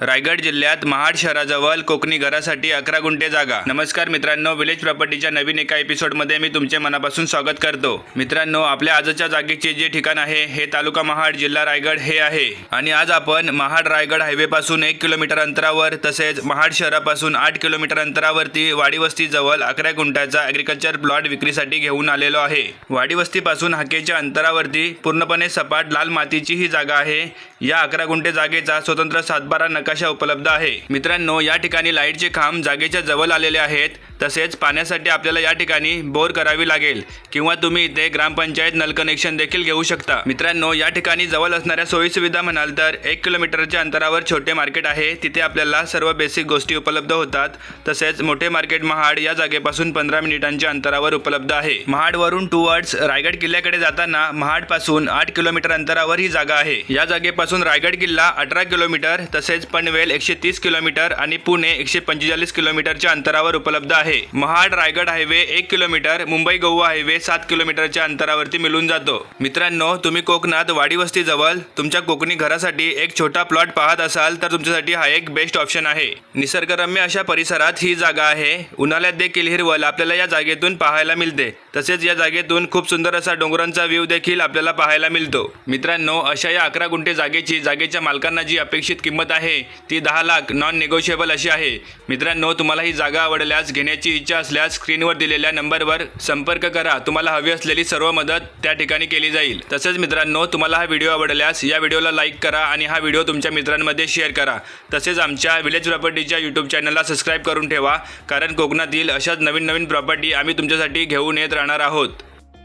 रायगड जिल्ह्यात महाड शहराजवळ कोकणी घरासाठी अकरा गुंठे जागा. नमस्कार मित्रांनो विलेज प्रॉपर्टीच्या नवीन एका एपिसोडमध्ये मी तुमचे मनापासून स्वागत करतो. मित्रांनो आपल्या आजच्या जागेचे जे ठिकाण आहे हे तालुका महाड जिल्हा रायगड हे आहे. आणि आज आपण महाड रायगड हायवे पासून एक किलोमीटर अंतरावर तसेच महाड शहरापासून आठ किलोमीटर अंतरावरती वाडी वस्ती जवळ अकरा गुंठ्याचा ॲग्रिकल्चर प्लॉट विक्रीसाठी घेऊन आलेलो आहे. वाडी वस्तीपासून हाकेच्या अंतरावरती पूर्णपणे सपाट लाल मातीची ही जागा आहे. या अकरा गुंठे जागेचा स्वतंत्र सातबारा नकाशा उपलब्ध आहे. मित्रांनो या ठिकाणी लाईटचे खांब जागेच्या जवळ आलेले आहेत. तसेच पाण्यासाठी आपल्याला या ठिकाणी बोर करावी लागेल किंवा तुम्ही इथे ग्रामपंचायत नल कनेक्शन देखील घेऊ शकता. मित्रांनो या ठिकाणी जवळ असणाऱ्या सोयीसुविधा म्हणाल तर एक किलोमीटरच्या अंतरावर छोटे मार्केट आहे. तिथे आपल्याला सर्व बेसिक गोष्टी उपलब्ध होतात. तसेच मोठे मार्केट महाड या जागेपासून पंधरा मिनिटांच्या अंतरावर उपलब्ध आहे. महाडवरून टुवर्ड्स रायगड किल्ल्याकडे जाताना महाडपासून आठ किलोमीटर अंतरावर ही जागा आहे. या जागेपासून रायगड किल्ला अठरा किलोमीटर तसेच पनवेल एकशे तीस किलोमीटर आणि पुणे एकशे पंचेचाळीस किलोमीटरच्या अंतरावर उपलब्ध आहे. महाड रायगड हायवे एक किलोमीटर मुंबई गोवा हायवे सात किलोमीटरच्या अंतरावरती मिळून जातो. मित्रांनो तुम्ही कोकणात वाडी जवळ तुमच्या कोकणी घरासाठी एक छोटा प्लॉट पाहत असाल तर तुमच्यासाठी हा एक बेस्ट ऑप्शन आहे. निसर्गरम्य अशा परिसरात ही जागा आहे. उन्हाळ्यात देखील हिरवल आपल्याला या जागेतून पाहायला मिळते. तसेच या जागेतून खूप सुंदर असा डोंगरांचा व्ह्यू देखील आपल्याला पाहायला मिळतो. मित्रांनो अशा या अकरा गुंठे जागेची जागेच्या मालकांना जी अपेक्षित किंमत आहे ती दहा लाख नॉन नेगोशिएबल अशी आहे. मित्रांनो तुम्हाला ही जागा आवडल्यास घेण्याची इच्छा असल्यास स्क्रीनवर दिलेल्या नंबरवर संपर्क करा. तुम्हाला हवी असलेली सर्व मदत त्या ठिकाणी केली जाईल. तसेच मित्रांनो तुम्हाला हा व्हिडिओ आवडल्यास या व्हिडिओला लाईक करा आणि हा व्हिडिओ तुमच्या मित्रांमध्ये शेअर करा. तसेच आमच्या विलेज प्रॉपर्टीच्या यूट्यूब चॅनलला सबस्क्राईब करून ठेवा कारण कोकणातील अशाच नवीन नवीन प्रॉपर्टी आम्ही तुमच्यासाठी घेऊन येत राहणार आहोत.